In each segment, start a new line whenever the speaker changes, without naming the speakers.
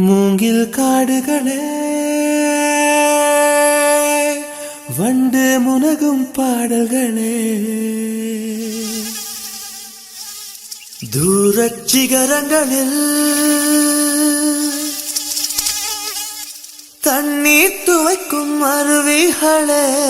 மூங்கில் காடுகளே வண்டு முனகும் பாடல்களே. தூரச் சிகரங்களில் தண்ணீர் துவைக்கும் அருவிகளே.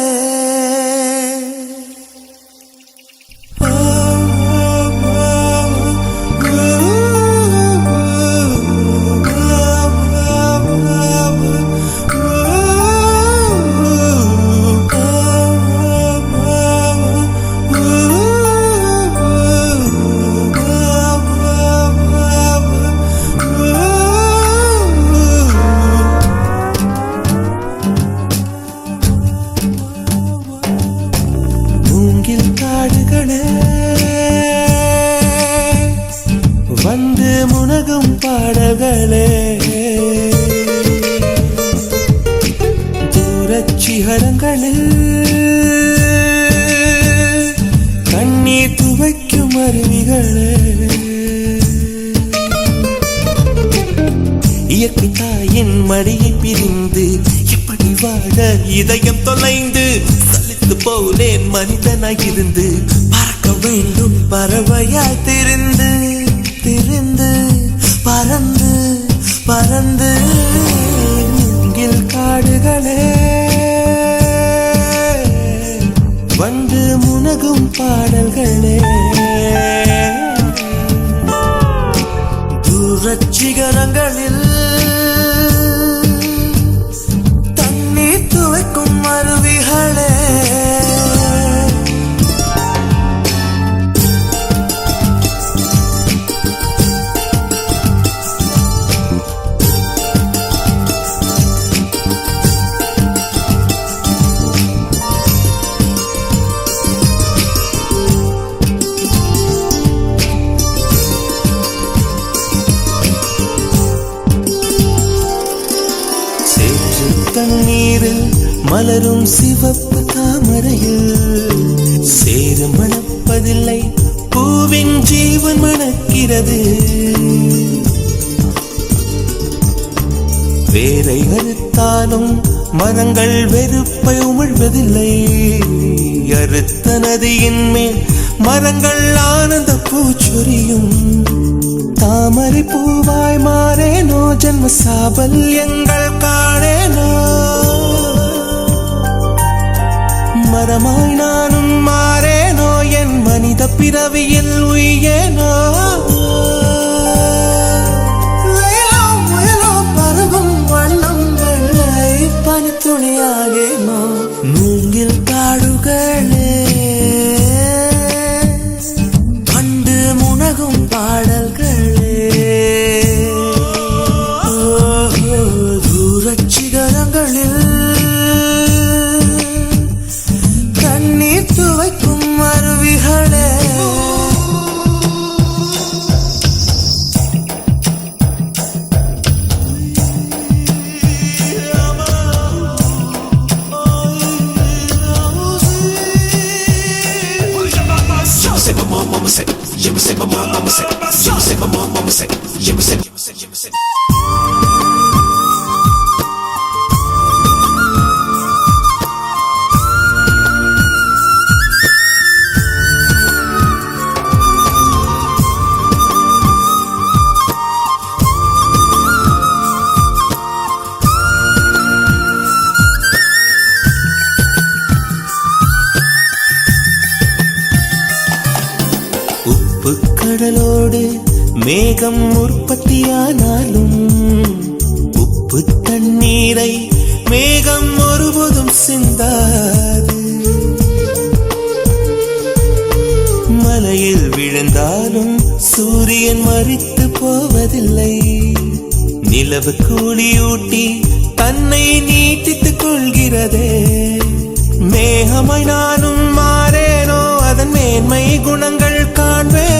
வந்து முனகும் பாடல்களே. தூரச்சிகரங்களில் கண்ணீர் துவைக்கும் அருவிகளே. இயற்கை தாயின் மடியை பிரிந்து இப்படி வாழ இதயம் தொலைந்து சலித்து போனேன் மனிதனாய் இருந்து. பறக்க வேண்டும் பறவையாய் திருந்து. பிரிந்து பறந்து பறந்து மூங்கில் காடுகளே. வந்து முனகும் பாடல்களே. தூரச் சிகரங்களில் தண்ணீரில் மலரும் சிவப்பு தாமரையில் சேரு மணப்பதில்லை பூவின் ஜீவன் மணக்கிறது. வேரை அறுத்தாலும் மரங்கள் வெறுப்பை உமிழ்வதில்லை. அறுத்த நதியின் மேல் மரங்கள் ஆனந்த பூச்சொரியும். தாமரை பூவாய் மாறேனோ ஜன்ம சாபல்யங்கள் காணே. மரமாய் நானும் மாறேனோ? என் மனித பிறவியில் உயேனோ பருவம் வண்ணம் வெள்ளை பனித்துளியாகேனோ
say my mom, mama say. Yeah, say my mom, mama say. Yeah, say my mom, mama say. Yeah, say, yeah, say, yeah, say.
கடலோடு மேகம் உற்பத்தியானாலும் உப்பு தண்ணீரை மேகம் ஒருபோதும் சிந்தாது. மலையில் விழுந்தாலும் சூரியன் மறித்து போவதில்லை. நிலவு கூலியூட்டி தன்னை நீட்டித்துக் கொள்கிறதே. மேகமாய் நானும் மாறேனோ அதன் மேன்மை குணங்கள் காண்பேனோ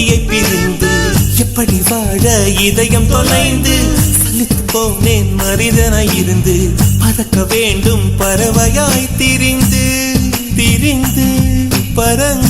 மனைவியை பிரிந்து எப்படி வாழ இதயம் தொலைந்து? போனேன் மனிதனாய் இருந்து. பறக்க வேண்டும் பறவையாய் திரிந்து. திரிந்து பறங்க